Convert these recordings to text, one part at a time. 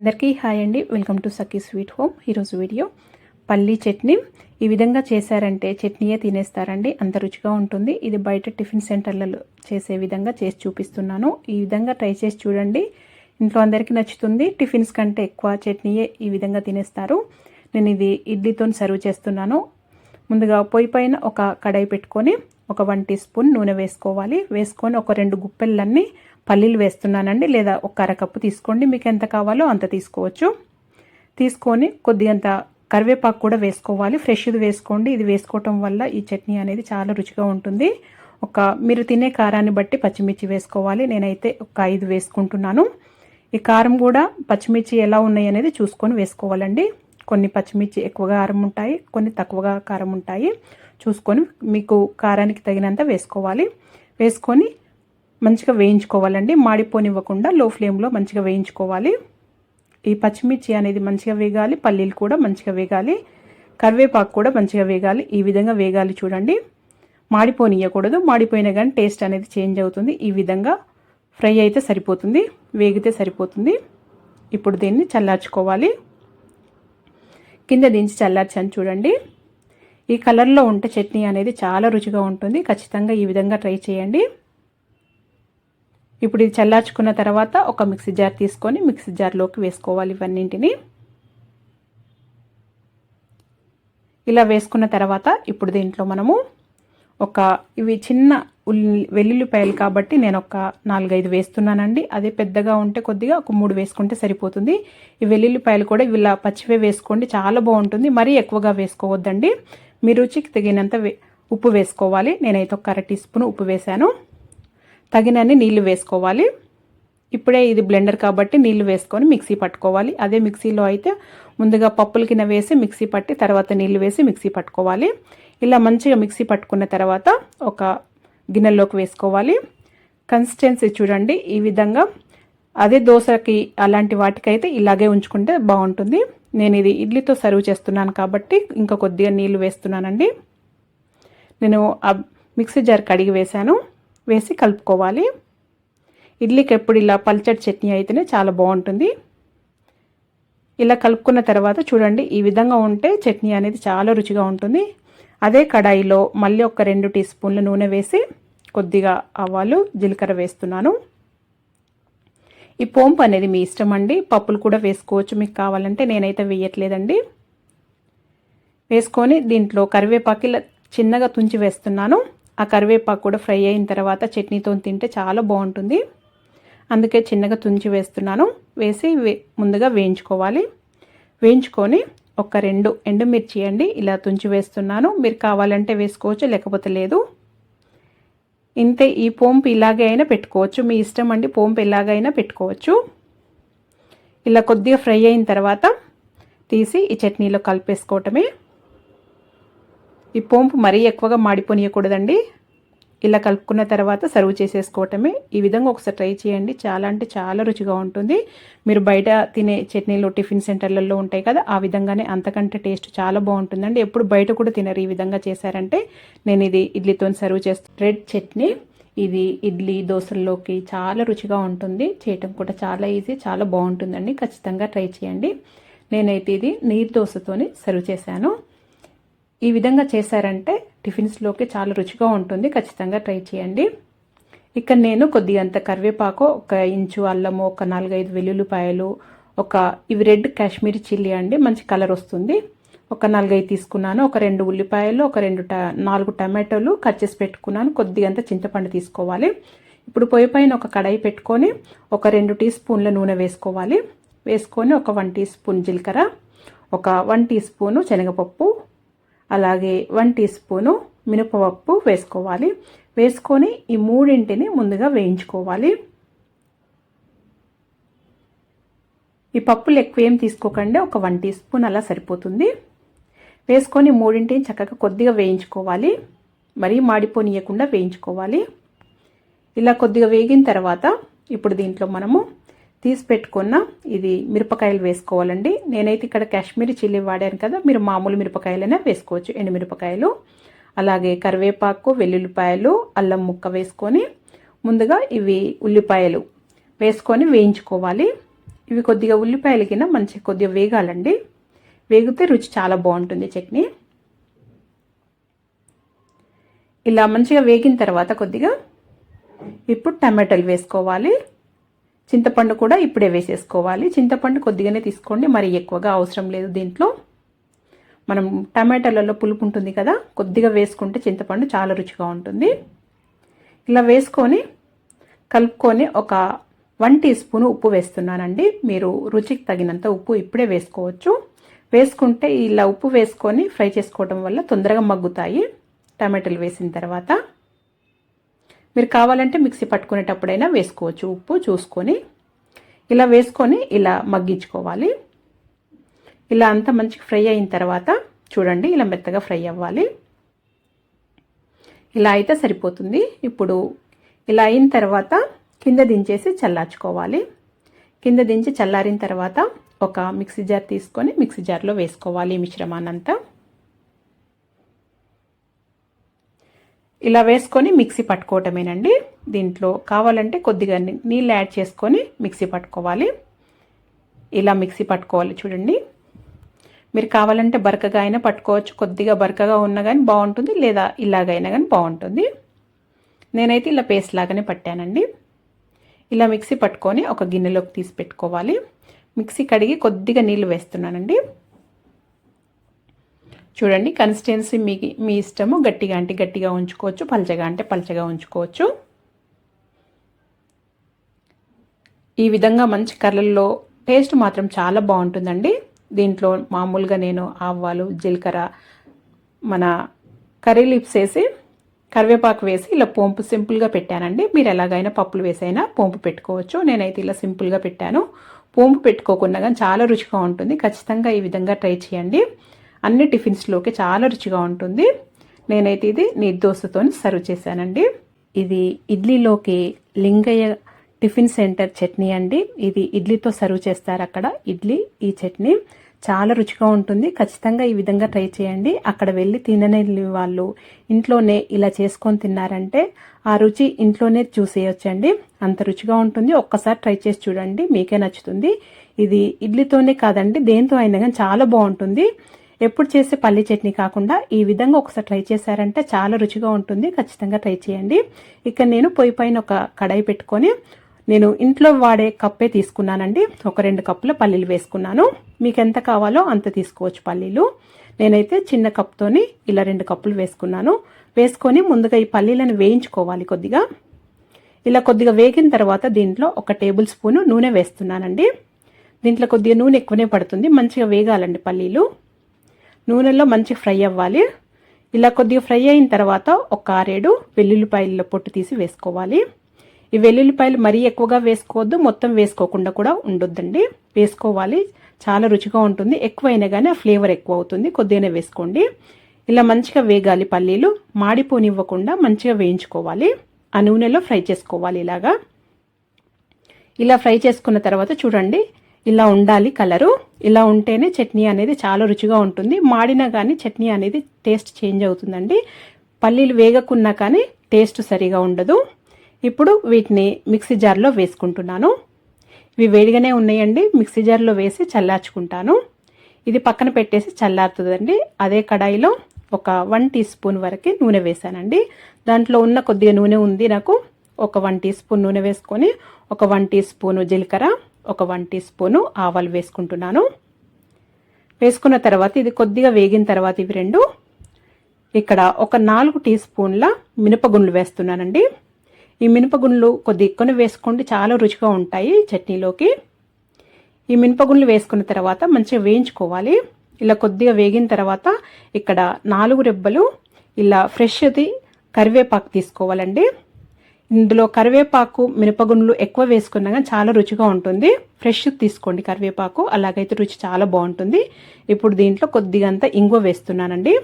అందరికీ హాయ్ అండి. Welcome to Sakhi sweet home. ఈరోజు వీడియో పల్లీ చట్నీ. ఈ విధంగా చేశారంటే చట్నీయే తినేస్తారండి. అంత రుచిగా ఉంటుంది. ఇది బయట టిఫిన్ సెంటర్లలో చేసే విధంగా చేసి చూపిస్తున్నాను. ఈ విధంగా ట్రై చేసి చూడండి. ఇంట్లో అందరికీ నచ్చుతుంది. టిఫిన్స్ కంటే ఎక్కువ చట్నీయే ఈ విధంగా తినేస్తారు. నేను ఇది ఇడ్లీతో సర్వ్ చేస్తున్నాను. ముందుగా పొయ్యి పైన ఒక కడాయి పెట్టుకొని ఒక వన్ టీ స్పూన్ నూనె వేసుకోవాలి. వేసుకొని ఒక రెండు గుప్పెళ్ళన్నీ పల్లీలు వేస్తున్నానండి లేదా ఒక అరకప్పు తీసుకోండి మీకు ఎంత కావాలో అంత తీసుకోవచ్చు. తీసుకొని కొద్దిగంత కరివేపాకు కూడా వేసుకోవాలి. ఫ్రెష్ది వేసుకోండి. ఇది వేసుకోవటం వల్ల ఈ చట్నీ అనేది చాలా రుచిగా ఉంటుంది. ఒక మీరు తినే కారాన్ని బట్టి పచ్చిమిర్చి వేసుకోవాలి. నేనైతే ఒక ఐదు వేసుకుంటున్నాను. ఈ కారం కూడా పచ్చిమిర్చి ఎలా ఉన్నాయి అనేది చూసుకొని వేసుకోవాలండి. కొన్ని పచ్చిమిర్చి ఎక్కువగా కారం ఉంటాయి కొన్ని తక్కువగా కారం ఉంటాయి. చూసుకొని మీకు కారానికి తగినంత వేసుకోవాలి. వేసుకొని మంచిగా వేయించుకోవాలండి. మాడిపోనివ్వకుండా లో ఫ్లేమ్లో మంచిగా వేయించుకోవాలి. ఈ పచ్చిమిర్చి అనేది మంచిగా వేగాలి. పల్లీలు కూడా మంచిగా వేగాలి. కరివేపాకు కూడా మంచిగా వేగాలి. ఈ విధంగా వేగాలి చూడండి. మాడిపోనియకూడదు మాడిపోయినా కానీ టేస్ట్ అనేది చేంజ్ అవుతుంది. ఈ విధంగా ఫ్రై అయితే సరిపోతుంది. వేగితే సరిపోతుంది. ఇప్పుడు దీన్ని చల్లార్చుకోవాలి. కింద దించి చల్లార్చాను చూడండి. ఈ కలర్లో ఉంటే చట్నీ అనేది చాలా రుచిగా ఉంటుంది. ఖచ్చితంగా ఈ విధంగా ట్రై చేయండి. ఇప్పుడు ఇది చల్లార్చుకున్న తర్వాత ఒక మిక్సీ జార్ తీసుకొని మిక్సీ జార్లోకి వేసుకోవాలి ఇవన్నింటిని. ఇలా వేసుకున్న తర్వాత ఇప్పుడు దీంట్లో మనము ఒక ఇవి చిన్న ఉల్లి వెల్లుల్లిపాయలు కాబట్టి నేను ఒక నాలుగైదు వేస్తున్నానండి. అదే పెద్దగా ఉంటే కొద్దిగా ఒక మూడు వేసుకుంటే సరిపోతుంది. ఈ వెల్లుల్లిపాయలు కూడా ఇలా పచ్చివే వేసుకోండి చాలా బాగుంటుంది. మరీ ఎక్కువగా వేసుకోవద్దండి. మీ రుచికి తగినంత ఉప్పు వేసుకోవాలి. నేనైతే ఒక అర టీ స్పూన్ ఉప్పు వేశాను. తగినన్ని నీళ్ళు వేసుకోవాలి. ఇప్పుడే ఇది బ్లెండర్ కాబట్టి నీళ్ళు వేసుకొని మిక్సీ పట్టుకోవాలి. అదే మిక్సీలో అయితే ముందుగా పప్పుల కింద వేసి మిక్సీ పట్టి తర్వాత నీళ్ళు వేసి మిక్సీ పట్టుకోవాలి. ఇలా మంచిగా మిక్సీ పట్టుకున్న తర్వాత ఒక గిన్నెలోకి వేసుకోవాలి. కన్సిస్టెన్సీ చూడండి. ఈ విధంగా అదే దోశకి అలాంటి వాటికైతే ఇలాగే ఉంచుకుంటే బాగుంటుంది. నేను ఇది ఇడ్లీతో సర్వ్ చేస్తున్నాను కాబట్టి ఇంకా కొద్దిగా నీళ్ళు వేస్తున్నానండి. నేను ఆ మిక్సీ జార్ కడిగి వేశాను. వేసి కలుపుకోవాలి. ఇడ్లీకి ఎప్పుడు ఇలా పల్చడి చట్నీ అయితేనే చాలా బాగుంటుంది. ఇలా కలుపుకున్న తర్వాత చూడండి ఈ విధంగా ఉంటే చట్నీ అనేది చాలా రుచిగా ఉంటుంది. అదే కడాయిలో మళ్ళీ ఒక రెండు టీ స్పూన్ల నూనె వేసి కొద్దిగా ఆవాలు జీలకర్ర వేస్తున్నాను. ఈ పోంపు అనేది మీ ఇష్టం అండి. పప్పులు కూడా వేసుకోవచ్చు. మీకు కావాలంటే నేనైతే వేయట్లేదండి. వేసుకొని దీంట్లో కరివేపాకి చిన్నగా తుంచి వేస్తున్నాను. ఆ కరివేపాకు కూడా ఫ్రై అయిన తర్వాత చట్నీతో తింటే చాలా బాగుంటుంది. అందుకే చిన్నగా తుంచి వేస్తున్నాను. వేసి ముందుగా వేయించుకోవాలి. వేయించుకొని ఒక రెండు ఎండుమిర్చి అండి ఇలా తుంచి వేస్తున్నాను. మీరు కావాలంటే వేసుకోవచ్చు లేకపోతే లేదు. ఇంతే ఈ పోంపు ఇలాగే అయినా పెట్టుకోవచ్చు. మీ ఇష్టం అండి పోంపు ఎలాగైనా పెట్టుకోవచ్చు. ఇలా కొద్దిగా ఫ్రై అయిన తర్వాత తీసి ఈ చట్నీలో కలిపేసుకోవటమే. ఈ పోంపు మరీ ఎక్కువగా మాడిపోనియకూడదండి. ఇలా కలుపుకున్న తర్వాత సర్వ్ చేసేసుకోవటమే. ఈ విధంగా ఒకసారి ట్రై చేయండి. చాలా అంటే చాలా రుచిగా ఉంటుంది. మీరు బయట తినే చట్నీలు టిఫిన్ సెంటర్లలో ఉంటాయి కదా ఆ విధంగానే అంతకంటే టేస్ట్ చాలా బాగుంటుందండి. ఎప్పుడు బయట కూడా తినరు ఈ విధంగా చేశారంటే. నేను ఇది ఇడ్లీతో సర్వ్ చేస్తాను రెడ్ చట్నీ. ఇది ఇడ్లీ దోశల్లోకి చాలా రుచిగా ఉంటుంది. చేయటం కూడా చాలా ఈజీ చాలా బాగుంటుందండి. ఖచ్చితంగా ట్రై చేయండి. నేనైతే ఇది నీరు దోశతోని సర్వ్ చేశాను. ఈ విధంగా చేశారంటే టిఫిన్స్లోకి చాలా రుచిగా ఉంటుంది. ఖచ్చితంగా ట్రై చేయండి. ఇక్కడ నేను కొద్దిగంత కరివేపాకు ఒక ఇంచు అల్లము ఒక నాలుగైదు వెల్లుల్లిపాయలు ఒక ఇవి రెడ్ కాశ్మీరీ చిల్లీ అండి మంచి కలర్ వస్తుంది. ఒక నాలుగైదు తీసుకున్నాను. ఒక రెండు ఉల్లిపాయలు ఒక రెండు నాలుగు టమాటోలు కట్ చేసి పెట్టుకున్నాను. కొద్దిగంత చింతపండు తీసుకోవాలి. ఇప్పుడు పొయ్యి పైన ఒక కడాయి పెట్టుకొని ఒక రెండు టీ స్పూన్ల నూనె వేసుకోవాలి. వేసుకొని ఒక వన్ టీ స్పూన్ జీలకర్ర ఒక వన్ టీ స్పూను శనగపప్పు అలాగే వన్ టీ స్పూను మినపప్పు వేసుకోవాలి. వేసుకొని ఈ మూడింటిని ముందుగా వేయించుకోవాలి. ఈ పప్పులు ఎక్కువ ఏం తీసుకోకండి ఒక వన్ టీ స్పూన్ అలా సరిపోతుంది. వేసుకొని మూడింటిని చక్కగా కొద్దిగా వేయించుకోవాలి. మరీ మాడిపోనియకుండా వేయించుకోవాలి. ఇలా కొద్దిగా వేగిన తర్వాత ఇప్పుడు దీంట్లో మనము తీసి పెట్టుకున్న ఇది మిరపకాయలు వేసుకోవాలండి. నేనైతే ఇక్కడ కాశ్మీరీ చిల్లీ వాడాను కదా మీరు మామూలు మిరపకాయలైనా వేసుకోవచ్చు. ఎండుమిరపకాయలు అలాగే కరివేపాకు వెల్లుల్లిపాయలు అల్లం ముక్క వేసుకొని ముందుగా ఇవి ఉల్లిపాయలు వేసుకొని వేయించుకోవాలి. ఇవి కొద్దిగా ఉల్లిపాయలు కింద మంచి కొద్దిగా వేగాలండి. వేగితే రుచి చాలా బాగుంటుంది చట్నీ. ఇలా మంచిగా వేగిన తర్వాత కొద్దిగా ఇప్పుడు టమాటాలు వేసుకోవాలి. చింతపండు కూడా ఇప్పుడే వేసేసుకోవాలి. చింతపండు కొద్దిగానే తీసుకోండి. మరి ఎక్కువగా అవసరం లేదు దీంట్లో. మనం టమాటాలలో పులుపు ఉంటుంది కదా కొద్దిగా వేసుకుంటే చింతపండు చాలా రుచిగా ఉంటుంది. ఇలా వేసుకొని కలుపుకొని ఒక వన్ టీ స్పూన్ ఉప్పు వేస్తున్నానండి. మీరు రుచికి తగినంత ఉప్పు ఇప్పుడే వేసుకోవచ్చు. వేసుకుంటే ఇలా ఉప్పు వేసుకొని ఫ్రై చేసుకోవడం వల్ల తొందరగా మగ్గుతాయి టమాటాలు వేసిన తర్వాత. మీరు కావాలంటే మిక్సీ పట్టుకునేటప్పుడైనా వేసుకోవచ్చు. ఉప్పు చూసుకొని ఇలా వేసుకొని ఇలా మగ్గించుకోవాలి. ఇలా అంతా మంచిగా ఫ్రై అయిన తర్వాత చూడండి ఇలా మెత్తగా ఫ్రై అవ్వాలి. ఇలా అయితే సరిపోతుంది. ఇప్పుడు ఇలా అయిన తర్వాత కింద దించేసి చల్లార్చుకోవాలి. కింద దించి చల్లారిన తర్వాత ఒక మిక్సీ జార్ తీసుకొని మిక్సీ జార్లో వేసుకోవాలి మిశ్రమానంతా ఇలా వేసుకొని మిక్సీ పట్టుకోవటమేనండి. దీంట్లో కావాలంటే కొద్దిగా నీళ్ళు యాడ్ చేసుకొని మిక్సీ పట్టుకోవాలి. ఇలా మిక్సీ పట్టుకోవాలి చూడండి. మీరు కావాలంటే బరకగా అయినా పట్టుకోవచ్చు. కొద్దిగా బరకగా ఉన్నా కానీ బాగుంటుంది లేదా ఇలాగైనా కానీ బాగుంటుంది. నేనైతే ఇలా పేస్ట్ లాగానే పట్టానండి. ఇలా మిక్సీ పట్టుకొని ఒక గిన్నెలోకి తీసి పెట్టుకోవాలి. మిక్సీ కడిగి కొద్దిగా నీళ్ళు వేస్తున్నానండి. చూడండి కన్సిస్టెన్సీ మీ మీ ఇష్టము గట్టిగా అంటే గట్టిగా ఉంచుకోవచ్చు పల్చగా అంటే పల్చగా ఉంచుకోవచ్చు. ఈ విధంగా మంచి కర్రల్లో టేస్ట్ మాత్రం చాలా బాగుంటుందండి. దీంట్లో మామూలుగా నేను ఆవాలు జీలకర్ర మన కర్రీ లిప్స్ వేసి కరివేపాకు వేసి ఇలా పోంపు సింపుల్గా పెట్టానండి. మీరు ఎలాగైనా పప్పులు వేసైనా పోంపు పెట్టుకోవచ్చు. నేనైతే ఇలా సింపుల్గా పెట్టాను. పోంపు పెట్టుకోకుండా కానీ చాలా రుచిగా ఉంటుంది. ఖచ్చితంగా ఈ విధంగా ట్రై చేయండి. అన్ని టిఫిన్స్లోకి చాలా రుచిగా ఉంటుంది. నేనైతే ఇది నిర్దోసతో సర్వ్ చేశానండి. ఇది ఇడ్లీలోకి లింగయ్య టిఫిన్ సెంటర్ చట్నీ అండి. ఇది ఇడ్లీతో సర్వ్ చేస్తారు అక్కడ. ఇడ్లీ ఈ చట్నీ చాలా రుచిగా ఉంటుంది. ఖచ్చితంగా ఈ విధంగా ట్రై చేయండి. అక్కడ వెళ్ళి తినని వాళ్ళు ఇంట్లోనే ఇలా చేసుకొని తిన్నారంటే ఆ రుచి ఇంట్లోనే చూసేయొచ్చండి. అంత రుచిగా ఉంటుంది. ఒక్కసారి ట్రై చేసి చూడండి. మీకే నచ్చుతుంది. ఇది ఇడ్లీతోనే కాదండి దేంతో అయినా కానీ చాలా బాగుంటుంది. ఎప్పుడు చేసే పల్లి చట్నీ కాకుండా ఈ విధంగా ఒకసారి ట్రై చేశారంటే చాలా రుచిగా ఉంటుంది. ఖచ్చితంగా ట్రై చేయండి. ఇక్కడ నేను పొయ్యి పైన ఒక కడాయి పెట్టుకొని నేను ఇంట్లో వాడే కప్పే తీసుకున్నానండి. ఒక రెండు కప్పుల పల్లీలు వేసుకున్నాను. మీకు ఎంత కావాలో అంత తీసుకోవచ్చు పల్లీలు. నేనైతే చిన్న కప్తోని ఇలా రెండు కప్పులు వేసుకున్నాను. వేసుకొని ముందుగా ఈ పల్లీలను వేయించుకోవాలి కొద్దిగా. ఇలా కొద్దిగా వేగిన తర్వాత దీంట్లో ఒక టేబుల్ స్పూను నూనె వేస్తున్నానండి. దీంట్లో కొద్దిగా నూనె ఎక్కువనే పడుతుంది. మంచిగా వేగాలండి పల్లీలు. నూనెలో మంచి ఫ్రై అవ్వాలి. ఇలా కొద్దిగా ఫ్రై అయిన తర్వాత ఒక ఆరేడు వెల్లుల్లిపాయల పొట్టు తీసి వేసుకోవాలి. ఈ వెల్లుల్లిపాయలు మరీ ఎక్కువగా వేసుకోవద్దు మొత్తం వేసుకోకుండా కూడా ఉండొద్దండి. వేసుకోవాలి చాలా రుచిగా ఉంటుంది. ఎక్కువైనా కానీ ఆ ఫ్లేవర్ ఎక్కువ అవుతుంది. కొద్దిగానే వేసుకోండి. ఇలా మంచిగా వేగాలి పల్లీలు. మాడిపోనివ్వకుండా మంచిగా వేయించుకోవాలి. ఆ నూనెలో ఫ్రై చేసుకోవాలి ఇలాగా. ఇలా ఫ్రై చేసుకున్న తర్వాత చూడండి ఇలా ఉండాలి కలరు. ఇలా ఉంటేనే చట్నీ అనేది చాలా రుచిగా ఉంటుంది. మాడినా కానీ చట్నీ అనేది టేస్ట్ చేంజ్ అవుతుందండి. పల్లీలు వేగకున్నా కానీ టేస్ట్ సరిగా ఉండదు. ఇప్పుడు వీటిని మిక్సీ జార్లో వేసుకుంటున్నాను. ఇవి వేడిగానే ఉన్నాయండి. మిక్సీ జార్లో వేసి చల్లార్చుకుంటాను. ఇది పక్కన పెట్టేసి చల్లారుతుందండి. అదే కడాయిలో ఒక వన్ టీ స్పూన్ వరకు నూనె వేసానండి. దాంట్లో ఉన్న కొద్దిగా నూనె ఉంది నాకు. ఒక వన్ టీ స్పూన్ నూనె వేసుకొని ఒక వన్ టీ స్పూన్ జీలకర్ర. ఒక వన్ టీ స్పూను ఆవాలు వేసుకుంటున్నాను. వేసుకున్న తర్వాత ఇది కొద్దిగా వేగిన తర్వాత ఇవి రెండు. ఇక్కడ ఒక నాలుగు టీ స్పూన్ల మినపగుండ్లు వేస్తున్నానండి. ఈ మినపగుండ్లు కొద్ది ఎక్కువ వేసుకోండి చాలా రుచిగా ఉంటాయి చట్నీలోకి. ఈ మినపగుండ్లు వేసుకున్న తర్వాత మంచిగా వేయించుకోవాలి. ఇలా కొద్దిగా వేగిన తర్వాత ఇక్కడ నాలుగు రెబ్బలు ఇలా ఫ్రెష్ది కరివేపాకు తీసుకోవాలండి. ఇందులో కరివేపాకు మినపగుండ్లు ఎక్కువ వేసుకున్నా కానీ చాలా రుచిగా ఉంటుంది. ఫ్రెష్ తీసుకోండి కరివేపాకు. అలాగైతే రుచి చాలా బాగుంటుంది. ఇప్పుడు దీంట్లో కొద్దిగంత ఇంగువ వేస్తున్నానండి.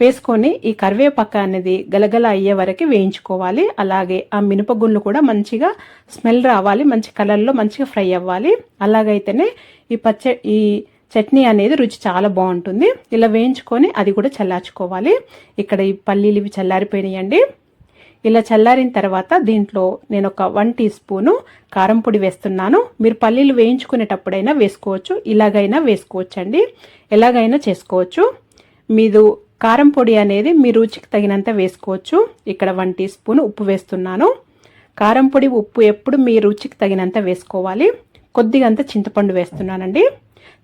వేసుకొని ఈ కరివేపాక అనేది గలగల అయ్యే వరకు వేయించుకోవాలి. అలాగే ఆ మినపగుండ్లు కూడా మంచిగా స్మెల్ రావాలి. మంచి కలర్లో మంచిగా ఫ్రై అవ్వాలి. అలాగైతేనే ఈ పచ్చ ఈ చట్నీ అనేది రుచి చాలా బాగుంటుంది. ఇలా వేయించుకొని అది కూడా చల్లార్చుకోవాలి. ఇక్కడ ఈ పల్లీలు ఇవి చల్లారిపోయినాయండి. ఇలా చల్లారిన తర్వాత దీంట్లో నేను ఒక వన్ టీ స్పూను కారం పొడి వేస్తున్నాను. మీరు పల్లీలు వేయించుకునేటప్పుడైనా వేసుకోవచ్చు ఇలాగైనా వేసుకోవచ్చు అండి ఎలాగైనా చేసుకోవచ్చు. మీరు కారం పొడి అనేది మీ రుచికి తగినంత వేసుకోవచ్చు. ఇక్కడ వన్ టీ స్పూన్ ఉప్పు వేస్తున్నాను. కారం పొడి ఉప్పు ఎప్పుడు మీ రుచికి తగినంత వేసుకోవాలి. కొద్దిగా అంత చింతపండు వేస్తున్నానండి.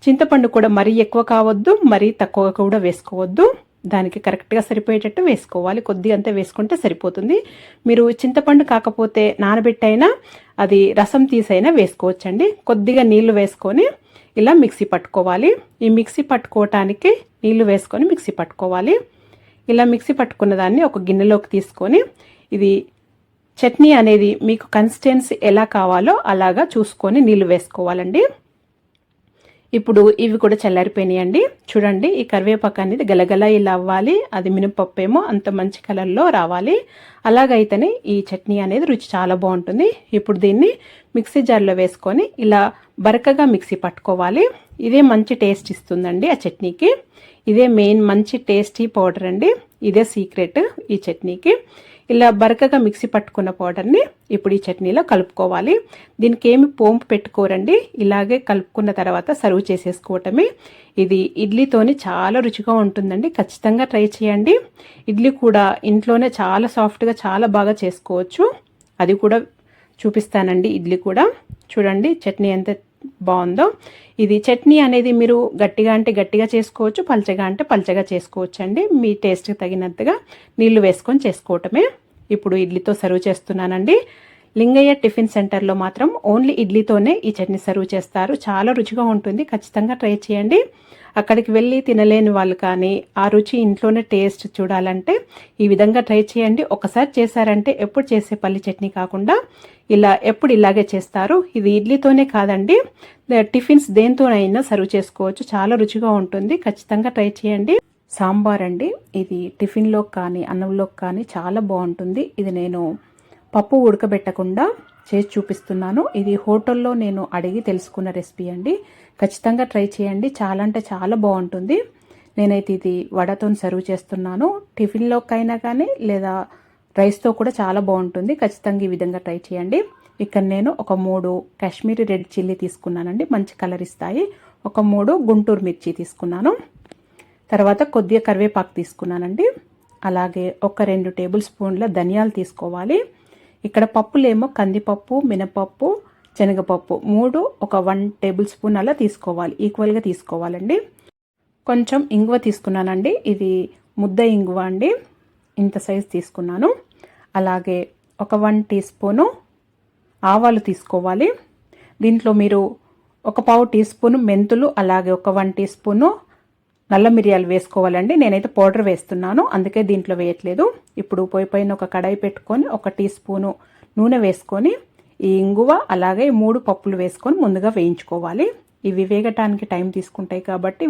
చింతపండు కూడా మరీ ఎక్కువ కావద్దు మరీ తక్కువ కూడా వేసుకోవద్దు. దానికి కరెక్ట్గా సరిపోయేటట్టు వేసుకోవాలి. కొద్ది అంతా వేసుకుంటే సరిపోతుంది. మీరు చింతపండు కాకపోతే నానబెట్టైనా అది రసం తీసైనా వేసుకోవచ్చండి. కొద్దిగా నీళ్ళు వేసుకొని ఇలా మిక్సీ పట్టుకోవాలి. ఈ మిక్సీ పట్టుకోవటానికి నీళ్ళు వేసుకొని మిక్సీ పట్టుకోవాలి. ఇలా మిక్సీ పట్టుకున్న దాన్ని ఒక గిన్నెలోకి తీసుకొని ఇది చట్నీ అనేది మీకు కన్సిస్టెన్సీ ఎలా కావాలో అలాగా చూసుకొని నీళ్ళు వేసుకోవాలండి. ఇప్పుడు ఇవి కూడా చల్లారిపోయినాయండి. చూడండి ఈ కరివేపాకు అనేది గలగల ఇలా అవ్వాలి. అది మినపప్పు ఏమో అంత మంచి కలర్లో రావాలి. అలాగైతేనే ఈ చట్నీ అనేది రుచి చాలా బాగుంటుంది. ఇప్పుడు దీన్ని మిక్సీ జార్లో వేసుకొని ఇలా బరకగా మిక్సీ పట్టుకోవాలి. ఇదే మంచి టేస్ట్ ఇస్తుందండి ఆ చట్నీకి. ఇదే మెయిన్ మంచి టేస్టీ పౌడర్ అండి. ఇదే సీక్రెట్ ఈ చట్నీకి. ఇలా బరకగా మిక్సీ పట్టుకున్న పౌడర్ని ఇప్పుడు ఈ చట్నీలో కలుపుకోవాలి. దీనికి ఏమి పోంపు పెట్టుకోరండి. ఇలాగే కలుపుకున్న తర్వాత సర్వ్ చేసేసుకోవటమే. ఇది ఇడ్లీతోని చాలా రుచిగా ఉంటుందండి. ఖచ్చితంగా ట్రై చేయండి. ఇడ్లీ కూడా ఇంట్లోనే చాలా సాఫ్ట్గా చాలా బాగా చేసుకోవచ్చు. అది కూడా చూపిస్తానండి ఇడ్లీ కూడా. చూడండి చట్నీ ఎంత బాగుందో. ఇది చట్నీ అనేది మీరు గట్టిగా అంటే గట్టిగా చేసుకోవచ్చు పల్చగా అంటే పల్చగా చేసుకోవచ్చు అండి మీ టేస్ట్కి తగినట్టుగా నీళ్ళు వేసుకొని చేసుకోవటమే. ఇప్పుడు ఇడ్లీతో సర్వ్ చేస్తున్నానండి. లింగయ్య టిఫిన్ సెంటర్లో మాత్రం ఓన్లీ ఇడ్లీతోనే ఈ చట్నీ సర్వ్ చేస్తారు. చాలా రుచిగా ఉంటుంది. ఖచ్చితంగా ట్రై చేయండి. అక్కడికి వెళ్ళి తినలేని వాళ్ళు కానీ ఆ రుచి ఇంట్లోనే టేస్ట్ చూడాలంటే ఈ విధంగా ట్రై చేయండి. ఒకసారి చేశారంటే ఎప్పుడు చేసే పల్లి చట్నీ కాకుండా ఇలా ఎప్పుడు ఇలాగే చేస్తారు. ఇది ఇడ్లీతోనే కాదండి టిఫిన్స్ దేంతోనైనా సర్వ్ చేసుకోవచ్చు. చాలా రుచిగా ఉంటుంది. ఖచ్చితంగా ట్రై చేయండి. సాంబార్ అండి ఇది టిఫిన్లోకి కానీ అన్నంలోకి కానీ చాలా బాగుంటుంది. ఇది నేను పప్పు ఉడకబెట్టకుండా చేసి చూపిస్తున్నాను. ఇది హోటల్లో నేను అడిగి తెలుసుకున్న రెసిపీ అండి. ఖచ్చితంగా ట్రై చేయండి. చాలా అంటే చాలా బాగుంటుంది. నేనైతే ఇది వడతో సర్వ్ చేస్తున్నాను. టిఫిన్లోకైనా కానీ లేదా రైస్తో కూడా చాలా బాగుంటుంది. ఖచ్చితంగా ఈ విధంగా ట్రై చేయండి. ఇక్కడ నేను ఒక మూడు కాశ్మీరీ రెడ్ చిల్లీ తీసుకున్నానండి. మంచి కలర్ ఇస్తాయి. ఒక మూడు గుంటూరు మిర్చి తీసుకున్నాను. తర్వాత కొద్దిగా కరివేపాకు తీసుకున్నానండి. అలాగే ఒక రెండు టేబుల్ స్పూన్ల ధనియాలు తీసుకోవాలి. ఇక్కడ పప్పులేమో కందిపప్పు మినపప్పు శనగపప్పు. మూడు ఒక వన్ టేబుల్ స్పూన్ అలా తీసుకోవాలి. ఈక్వల్గా తీసుకోవాలండి. కొంచెం ఇంగువ తీసుకున్నానండి. ఇది ముద్ద ఇంగువ అండి. ఇంత సైజ్ తీసుకున్నాను. అలాగే ఒక వన్ టీ స్పూను ఆవాలు తీసుకోవాలి. దీంట్లో మీరు ఒక పావు టీ స్పూను మెంతులు అలాగే ఒక వన్ టీ స్పూను నల్ల మిరియాలు వేసుకోవాలండి. నేనైతే పౌడర్ వేస్తున్నాను. అందుకే దీంట్లో వేయట్లేదు. ఇప్పుడు పోయి పైన ఒక కడాయి పెట్టుకొని ఒక టీ స్పూను నూనె వేసుకొని ఈ ఇంగువ అలాగే మూడు పప్పులు వేసుకొని ముందుగా వేయించుకోవాలి. ఇవి వేగటానికి టైం తీసుకుంటాయి కాబట్టి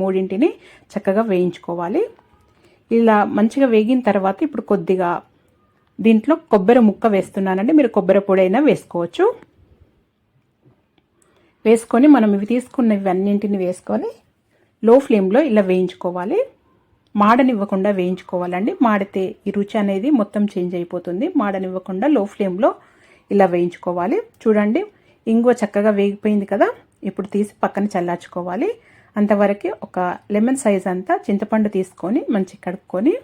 మూడింటిని చక్కగా వేయించుకోవాలి. ఇలా మంచిగా వేగిన తర్వాత ఇప్పుడు కొద్దిగా దీంట్లో కొబ్బరి ముక్క వేస్తున్నానండి. మీరు కొబ్బరి పొడి అయినా వేసుకోవచ్చు. వేసుకొని మనం ఇవి తీసుకున్నవి అన్నింటిని వేసుకొని లో ఫ్లేమ్లో ఇలా వేయించుకోవాలి. మాడనివ్వకుండా వేయించుకోవాలండి. మాడితే ఈ రుచి అనేది మొత్తం చేంజ్ అయిపోతుంది. మాడనివ్వకుండా లో ఫ్లేమ్లో ఇలా వేయించుకోవాలి. చూడండి ఇంగువ చక్కగా వేగిపోయింది కదా? ఇప్పుడు తీసి పక్కన చల్లార్చుకోవాలి. అంతవరకు ఒక లెమన్ సైజ్ అంతా చింతపండు తీసుకొని మంచి కడుక్కొని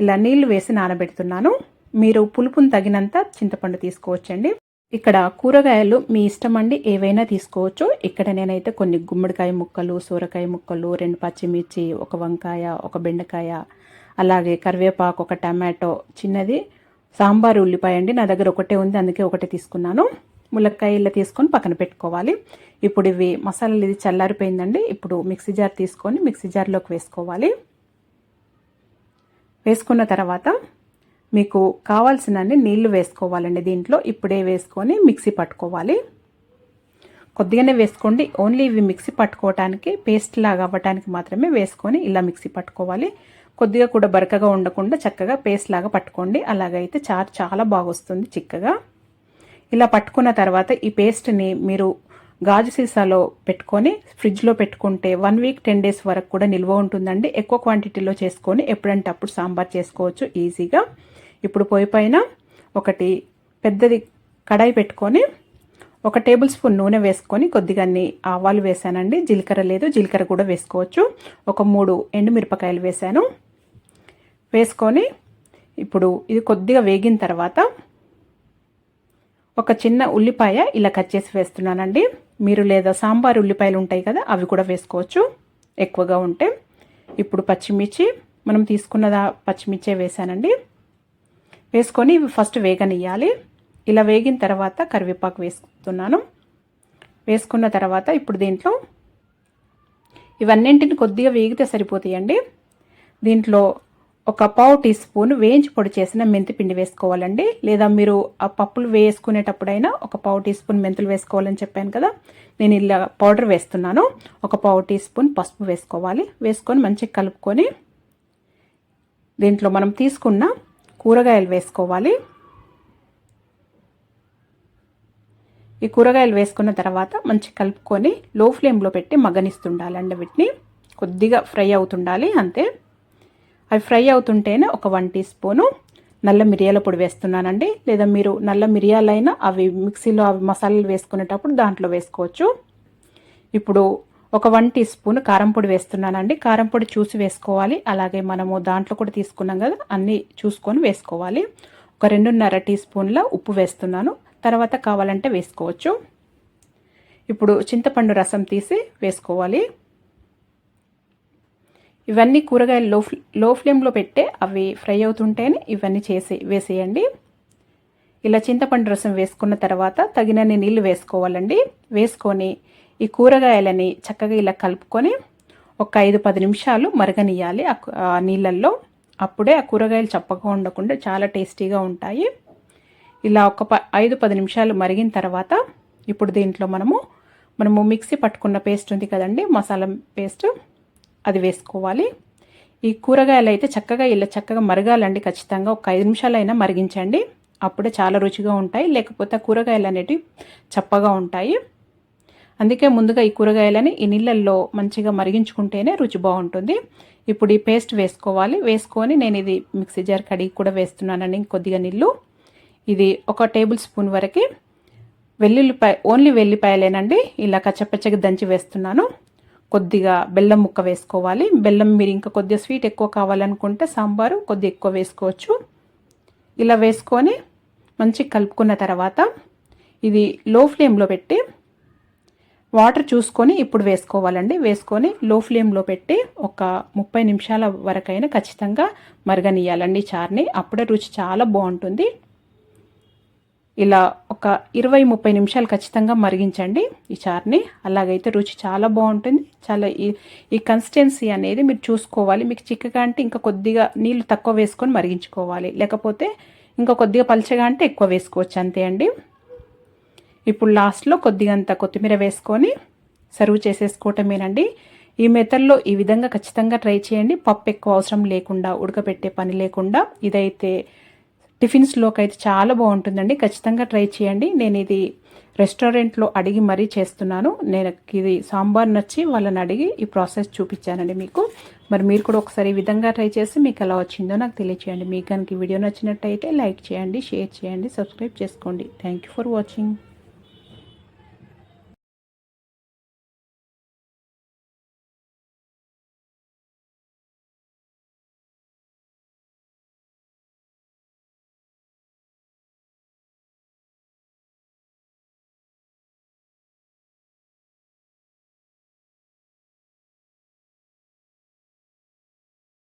ఇలా నీళ్ళు వేసి నానబెడుతున్నాను. మీరు పులుపును తగినంత చింతపండు తీసుకోవచ్చండి. ఇక్కడ కూరగాయలు మీ ఇష్టం అండి ఏవైనా తీసుకోవచ్చు. ఇక్కడ నేనైతే కొన్ని గుమ్మడికాయ ముక్కలు సూరకాయ ముక్కలు రెండు పచ్చిమిర్చి ఒక వంకాయ ఒక బెండకాయ అలాగే కరివేపాకు ఒక టమాటో చిన్నది సాంబార్ ఉల్లిపాయ అండి. నా దగ్గర ఒకటే ఉంది అందుకే ఒకటే తీసుకున్నాను. ములక్కాయలు తీసుకొని పక్కన పెట్టుకోవాలి. ఇప్పుడు ఇవి మసాలాలు ఇది చల్లారిపోయిందండి. ఇప్పుడు మిక్సీ జార్ తీసుకొని మిక్సీ జార్లోకి వేసుకోవాలి. వేసుకున్న తర్వాత మీకు కావాల్సినన్ని నీళ్ళు వేసుకోవాలండి. దీంట్లో ఇప్పుడే వేసుకొని మిక్సీ పట్టుకోవాలి. కొద్దిగానే వేసుకోండి. ఓన్లీ ఇవి మిక్సీ పట్టుకోవటానికి పేస్ట్ లాగా అవ్వటానికి మాత్రమే వేసుకొని ఇలా మిక్సీ పట్టుకోవాలి. కొద్దిగా కూడా బరకగా ఉండకుండా చక్కగా పేస్ట్ లాగా పట్టుకోండి. అలాగైతే చారు చాలా బాగొస్తుంది చిక్కగా. ఇలా పట్టుకున్న తర్వాత ఈ పేస్ట్ని మీరు గాజు సీసాలో పెట్టుకొని ఫ్రిడ్జ్లో పెట్టుకుంటే వన్ వీక్ టెన్ డేస్ వరకు కూడా నిల్వ ఉంటుందండి. ఎక్కువ క్వాంటిటీలో చేసుకొని ఎప్పుడంటే అప్పుడు సాంబార్ చేసుకోవచ్చు ఈజీగా. ఇప్పుడు పొయ్యి పైన ఒకటి పెద్దది కడాయి పెట్టుకొని ఒక టేబుల్ స్పూన్ నూనె వేసుకొని కొద్దిగా అన్ని ఆవాలు వేసానండి. జీలకర్ర లేదు. జీలకర్ర కూడా వేసుకోవచ్చు. ఒక మూడు ఎండుమిరపకాయలు వేసాను. వేసుకొని ఇప్పుడు ఇది కొద్దిగా వేగిన తర్వాత ఒక చిన్న ఉల్లిపాయ ఇలా కట్ చేసి వేస్తున్నానండి. మీరు లేదా సాంబార్ ఉల్లిపాయలు ఉంటాయి కదా అవి కూడా వేసుకోవచ్చు. ఎక్కువగా ఉంటే. ఇప్పుడు పచ్చిమిర్చి మనం తీసుకున్న పచ్చిమిర్చే వేసానండి. వేసుకొని ఇవి ఫస్ట్ వేగనియ్యాలి. ఇలా వేగిన తర్వాత కరివేపాకు వేసుకున్నాను వేసుకున్న తర్వాత ఇప్పుడు దీంట్లో ఇవన్నింటిని కొద్దిగా వేగితే సరిపోతాయండి. దీంట్లో ఒక పావు టీ స్పూన్ వేయించి పొడి చేసిన మెంతి పిండి వేసుకోవాలండి. లేదా మీరు ఆ పప్పులు వేసుకునేటప్పుడైనా ఒక పావు టీ స్పూన్ మెంతులు వేసుకోవాలని చెప్పాను కదా నేను ఇలా పౌడర్ వేస్తున్నాను. ఒక పావు టీ స్పూన్ పసుపు వేసుకోవాలి. వేసుకొని మంచిగా కలుపుకొని దీంట్లో మనం తీసుకున్న కూరగాయలు వేసుకోవాలి. ఈ కూరగాయలు వేసుకున్న తర్వాత మంచి కలుపుకొని లో ఫ్లేమ్లో పెట్టి మగ్గనిస్తుండాలండి వీటిని. కొద్దిగా ఫ్రై అవుతుండాలి అంతే. అవి ఫ్రై అవుతుంటేనే ఒక వన్ టీ స్పూను నల్ల మిరియాల పొడి వేస్తున్నానండి. లేదా మీరు నల్ల మిరియాలైనా అవి మిక్సీలో అవి మసాలాలు వేసుకునేటప్పుడు దాంట్లో వేసుకోవచ్చు. ఇప్పుడు ఒక వన్ టీ స్పూన్ కారంపొడి వేస్తున్నానండి. కారంపొడి చూసి వేసుకోవాలి. అలాగే మనము దాంట్లో కూడా తీసుకున్నాం కదా అన్నీ చూసుకొని వేసుకోవాలి. ఒక రెండున్నర టీ స్పూన్ల ఉప్పు వేస్తున్నాను. తర్వాత కావాలంటే వేసుకోవచ్చు. ఇప్పుడు చింతపండు రసం తీసి వేసుకోవాలి. ఇవన్నీ కూరగాయలు లో లో ఫ్లేమ్లో పెట్టే అవి ఫ్రై అవుతుంటేనే ఇవన్నీ చేసి వేసేయండి. ఇలా చింతపండు రసం వేసుకున్న తర్వాత తగినన్ని నీళ్ళు వేసుకోవాలండి. వేసుకొని ఈ కూరగాయలని చక్కగా ఇలా కలుపుకొని ఒక ఐదు పది నిమిషాలు మరగనియాలి ఆ నీళ్ళల్లో. అప్పుడే ఆ కూరగాయలు చప్పగా ఉండకుండా చాలా టేస్టీగా ఉంటాయి. ఇలా ఒక ప ఐదు పది నిమిషాలు మరిగిన తర్వాత ఇప్పుడు దీంట్లో మనము మనము మిక్సీ పట్టుకున్న పేస్ట్ ఉంది కదండి మసాలా పేస్ట్. అది వేసుకోవాలి. ఈ కూరగాయలు అయితే చక్కగా ఇలా చక్కగా మరగాలండి ఖచ్చితంగా. ఒక ఐదు నిమిషాలైనా మరిగించండి. అప్పుడే చాలా రుచిగా ఉంటాయి. లేకపోతే కూరగాయలు అనేటివి చప్పగా ఉంటాయి. అందుకే ముందుగా ఈ కూరగాయలని ఈ నీళ్ళల్లో మంచిగా మరిగించుకుంటేనే రుచి బాగుంటుంది. ఇప్పుడు ఈ పేస్ట్ వేసుకోవాలి. వేసుకొని నేను ఇది మిక్సీ జార్ కడిగి కూడా వేస్తున్నానండి కొద్దిగా నీళ్ళు. ఇది ఒక టేబుల్ స్పూన్ వరకు వెల్లుల్లిపాయ ఓన్లీ వెల్లిపాయలేనండి. ఇలా కచ్చపచ్చగా దంచి వేస్తున్నాను. కొద్దిగా బెల్లం ముక్క వేసుకోవాలి. బెల్లం మీరు ఇంకా కొద్దిగా స్వీట్ ఎక్కువ కావాలనుకుంటే సాంబారు కొద్దిగా ఎక్కువ వేసుకోవచ్చు. ఇలా వేసుకొని మంచి కలుపుకున్న తర్వాత ఇది లో ఫ్లేమ్లో పెట్టి వాటర్ చూసుకొని ఇప్పుడు వేసుకోవాలండి. వేసుకొని లో ఫ్లేమ్లో పెట్టి ఒక ముప్పై నిమిషాల వరకైనా ఖచ్చితంగా మరగనియాలండి చార్ని. అప్పుడే రుచి చాలా బాగుంటుంది. ఇలా ఒక ఇరవై ముప్పై నిమిషాలు ఖచ్చితంగా మరిగించండి ఈ చార్ని. అలాగైతే రుచి చాలా బాగుంటుంది. చాలా ఈ ఈ కన్సిస్టెన్సీ అనేది మీరు చూసుకోవాలి. మీకు చిక్కగా అంటే ఇంకా కొద్దిగా నీళ్ళు తక్కువ వేసుకొని మరిగించుకోవాలి. లేకపోతే ఇంకా కొద్దిగా పలచగా అంటే ఎక్కువ వేసుకోవచ్చు అంతే అండి. ఇప్పుడు లాస్ట్లో కొద్దిగంత కొత్తిమీర వేసుకొని సర్వ్ చేసేసుకోవటమేనండి. ఈ మెథడ్లో ఈ విధంగా ఖచ్చితంగా ట్రై చేయండి. పప్పు ఎక్కువ అవసరం లేకుండా ఉడకపెట్టే పని లేకుండా ఇదైతే టిఫిన్స్లోకి అయితే చాలా బాగుంటుందండి. ఖచ్చితంగా ట్రై చేయండి. నేను ఇది రెస్టారెంట్లో అడిగి మరీ చేస్తున్నాను. నేను ఇది సాంబార్ నచ్చి వాళ్ళని అడిగి ఈ ప్రాసెస్ చూపించానండి మీకు. మరి మీరు కూడా ఒకసారి ఈ విధంగా ట్రై చేసి మీకు ఎలా వచ్చిందో నాకు తెలియచేయండి. మీకు కనుక వీడియో నచ్చినట్టయితే లైక్ చేయండి షేర్ చేయండి సబ్స్క్రైబ్ చేసుకోండి. Thank for watching.